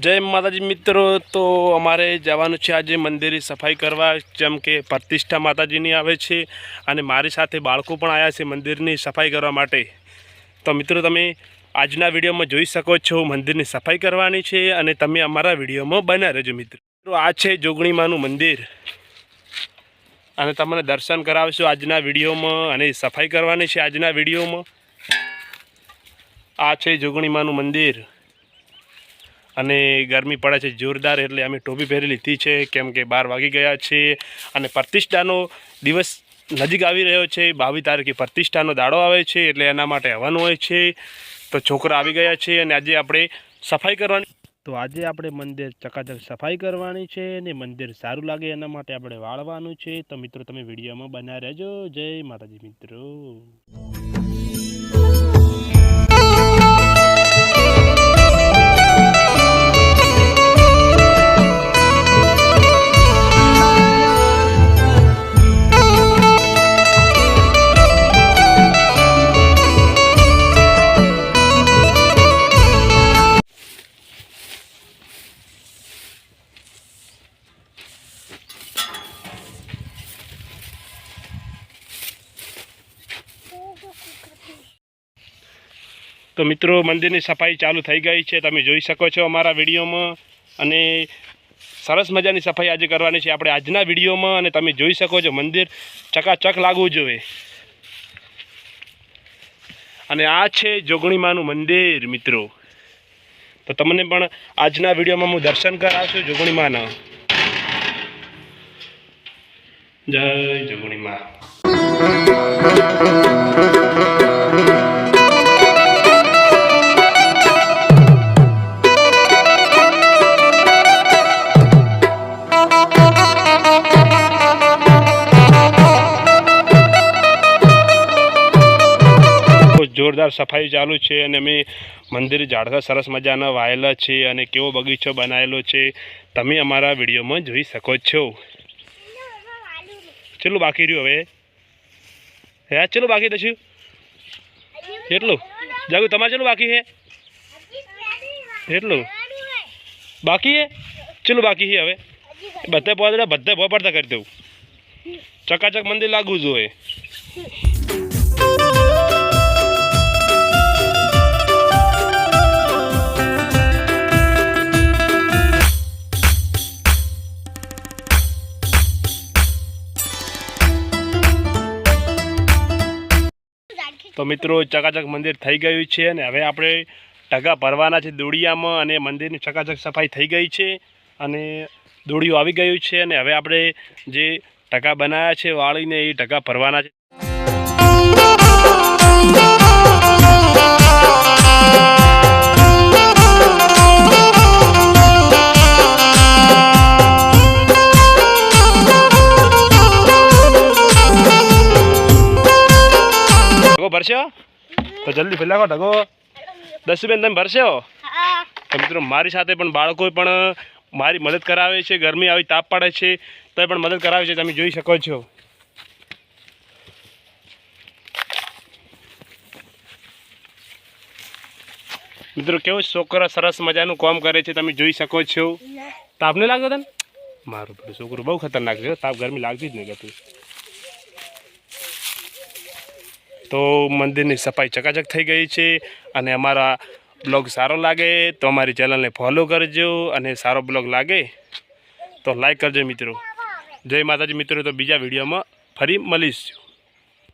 જય માતાજી મિત્રો, તો અમારે જવાનું છે આજે મંદિરે સફાઈ કરવા, જેમ કે પ્રતિષ્ઠા માતાજીની આવે છે અને મારી સાથે બાળકો પણ આવ્યા છે મંદિરની સફાઈ કરવા માટે. તો મિત્રો, તમે આજના વિડીયોમાં જોઈ શકો છો મંદિરની સફાઈ કરવાની છે અને તમે અમારા વિડીયોમાં બન્યા રહેજો મિત્રો. આ છે જોગણીમાનું મંદિર. અને તમને દર્શન કરાવશું આજના વિડીયોમાં અને સફાઈ કરવાની છે આજના વિડીયોમાં. આ છે જોગણીમાનું મંદિર. અને ગરમી પડે છે જોરદાર એટલે અમે ટોપી પહેરી લીધી છે. કેમ કે બાર વાગી ગયા છે અને પ્રતિષ્ઠાનો દિવસ નજીક આવી રહ્યો છે. બાવીસ તારીખે પ્રતિષ્ઠાનો દાડો આવે છે એટલે એના માટે હવાનું હોય છે. તો છોકરા આવી ગયા છે અને આજે આપણે સફાઈ કરવાની. તો આજે આપણે મંદિર ચકાચક સફાઈ કરવાની છે અને મંદિર સારું લાગે એના માટે આપણે વાળવાનું છે. તો મિત્રો, તમે વિડીયોમાં બનાવી રહેજો. જય માતાજી મિત્રો. તો મિત્રો, મંદિરની સફાઈ ચાલુ થઈ ગઈ છે. તમે જોઈ શકો છો અમારા વિડીયોમાં. અને સરસ મજાની સફાઈ આજે કરવાની છે આપણે આજના વિડીયોમાં. અને તમે જોઈ શકો છો મંદિર ચકાચક લાગવું જોઈએ. અને આ છે જોગણીમાનું મંદિર, મિત્રો. તો તમને પણ આજના વિડીયોમાં હું દર્શન કરાવશું જોગણીમાના જય જોગણીમા જોરદાર સફાઈ ચાલુ છે અને અમે મંદિર ઝાડવા સરસ મજાના વાયેલા છે અને કેવો બગીચો બનાવેલો છે, તમે અમારા વિડીયોમાં જોઈ શકો છો. ચેટલું બાકી રહ્યું હવે? હે ચેટલું બાકી દશું એટલું? જાગુ, તમારે ચેટલું બાકી હે એટલું? બાકી હે ચેટલું બાકી છે હવે? બધે પહોંચે બધે ભોપડતા કરી દઉં. ચકાચક મંદિર લાગવું જોઈએ. તો મિત્રો, ચકાચક મંદિર થઈ ગયું છે અને હવે આપણે ટકા ભરવાના છે દોડિયામાં અને મંદિરની ચકાચક સફાઈ થઈ ગઈ છે અને દોડિયું આવી ગયું છે અને હવે આપણે જે ટકા બનાવ્યા છે વાળીને એ ટકા ભરવાના છે. ભરશો? તો જલ્દી ફેલાવો ઢગો. દસુબેન તમે ભરશો? તો મિત્રો મારી સાથે પણ બાળકો પણ મારી મદદ કરાવે છે ગરમી આવી તાપ પડે છે તો પણ મદદ કરાવે છે તમે જોઈ શકો છો. મિત્રો કેવું છોકરા સરસ મજાનું કામ કરે છે તમે જોઈ શકો છો. તાપ નહીં લાગતો તને? મારું પેલું છોકરું બહુ ખતરનાક છે તાપ ગરમી લાગતી જ નહીં કતું તો મંદિરની સફાઈ ચકાચક થઈ ગઈ છે અને અમારા બ્લોગ સારો લાગે તો અમારી ચેનલને ફોલો કરજો અને સારો બ્લોગ લાગે તો લાઈક કરજો મિત્રો. જય માતાજી મિત્રો, તો બીજા વિડીયોમાં ફરી મળીશું.